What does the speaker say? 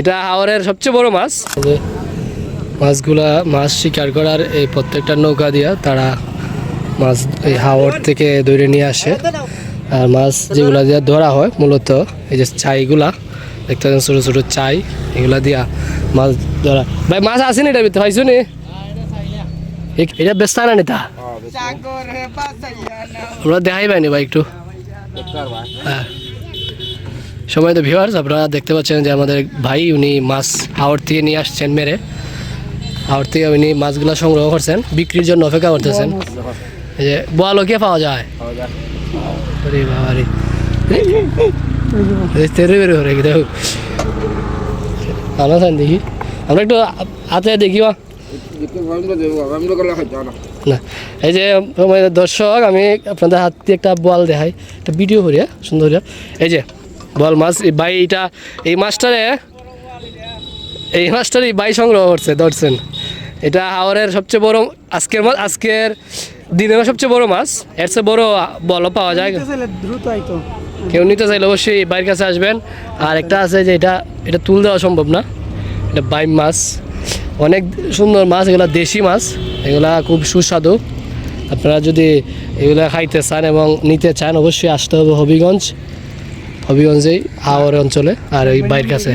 এটা হাওরের সবচেয়ে বড় মাছ। যে মাছগুলা মাছ শিকার করার এই প্রত্যেকটা নৌকা দিয়া তারা মাছ এই হাওর থেকে ধরে নিয়ে আসে। আর মাছ যেগুলা দিয়ে ধরা হয় মূলত এই যে চাইগুলা দেখতে পাচ্ছেন ছোটো ছোটো চাই এগুলা দিয়া মাছ ধরা। ভাই মাছ আসেনি এটা ভিতরে? পাইছো নি? এটা ব্যস্ত না নিতা? আমরা দেখাই পাইনি ভাই একটু। হ্যাঁ। সময় তো ভিউয়ার্স আপনারা দেখতে পাচ্ছেন যে আমাদের ভাই উনি মাছ হাওড় থেকে নিয়ে আসছেন মেরে। হাওড় থেকে উনি মাছগুলো সংগ্রহ করছেন বিক্রির জন্য অপেক্ষা করতেছেন। এই যে বোয়ালো কে পাওয়া যায়। তেরে বেরো রে দেখো দেখি? আমরা একটু হাতে দেখি বা না এই যে দর্শক আমি আপনাদের হাত দিয়ে একটা বল দেখাই একটা ভিডিও করি হ্যাঁ, সুন্দর এই যে বল মাছ এই বাই এটা এই মাছটারে এই মাছটার এই বাই সংগ্রহ করছে ধরছেন। এটা হাওরের সবচেয়ে বড় আজকের মাছ আজকের দিনের সবচেয়ে বড় মাছ। এর চেয়ে বড় বলও পাওয়া যায়। কেউ নিতে চাইলে অবশ্যই বাইরের কাছে আসবেন। আর একটা আছে যে এটা এটা তুল দেওয়া সম্ভব না। এটা বাইম মাছ। অনেক সুন্দর মাছ এগুলা দেশি মাছ। এগুলা খুব সুস্বাদু। আপনারা যদি এগুলা খাইতে চান এবং নিতে চান অবশ্যই আসতে হবে হবিগঞ্জ। হবিগঞ্জেই হাওর অঞ্চলে আর ওই বাইর কাছে।